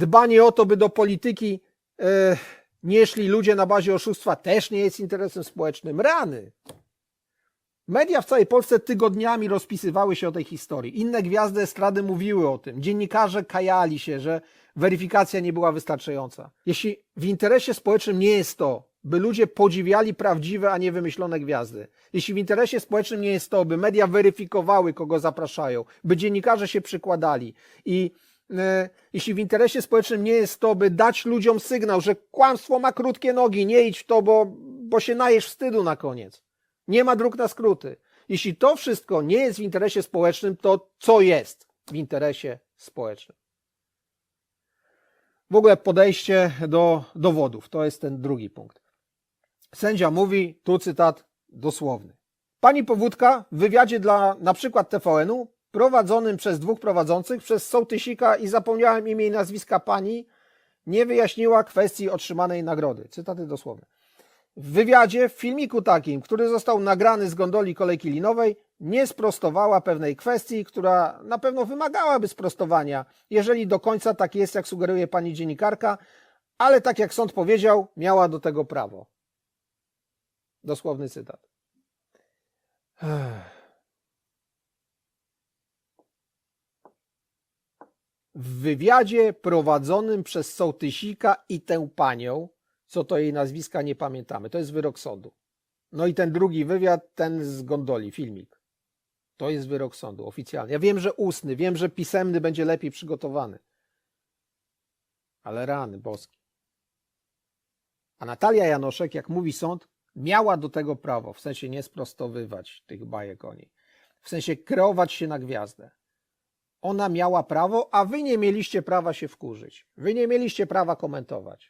Dbanie o to, by do polityki e, nie szli ludzie na bazie oszustwa, też nie jest interesem społecznym. Rany. Media w całej Polsce tygodniami rozpisywały się o tej historii. Inne gwiazdy estrady mówiły o tym. Dziennikarze kajali się, że weryfikacja nie była wystarczająca. Jeśli w interesie społecznym nie jest to, by ludzie podziwiali prawdziwe, a nie wymyślone gwiazdy, jeśli w interesie społecznym nie jest to, by media weryfikowały, kogo zapraszają, by dziennikarze się przykładali i jeśli w interesie społecznym nie jest to, by dać ludziom sygnał, że kłamstwo ma krótkie nogi, nie idź w to, bo, bo się najesz wstydu na koniec. Nie ma dróg na skróty. Jeśli to wszystko nie jest w interesie społecznym, to co jest w interesie społecznym? W ogóle podejście do dowodów to jest ten drugi punkt. Sędzia mówi, tu cytat dosłowny. Pani Powódka w wywiadzie dla na przykład TVN-u prowadzonym przez dwóch prowadzących, przez sołtysika i zapomniałem imię i nazwiska pani, nie wyjaśniła kwestii otrzymanej nagrody. Cytaty dosłowne. W wywiadzie, w filmiku takim, który został nagrany z gondoli kolejki linowej, nie sprostowała pewnej kwestii, która na pewno wymagałaby sprostowania, jeżeli do końca tak jest, jak sugeruje pani dziennikarka, ale tak jak sąd powiedział, miała do tego prawo. Dosłowny cytat. Ech. W wywiadzie prowadzonym przez sołtysika i tę panią, co to jej nazwiska nie pamiętamy, to jest wyrok sądu. No i ten drugi wywiad, ten z gondoli, filmik. To jest wyrok sądu, oficjalny. Ja wiem, że ustny, wiem, że pisemny będzie lepiej przygotowany. Ale rany boskie. A Natalia Janoszek, jak mówi sąd, miała do tego prawo, w sensie nie sprostowywać tych bajek o niej, w sensie kreować się na gwiazdę. Ona miała prawo, a wy nie mieliście prawa się wkurzyć. Wy nie mieliście prawa komentować.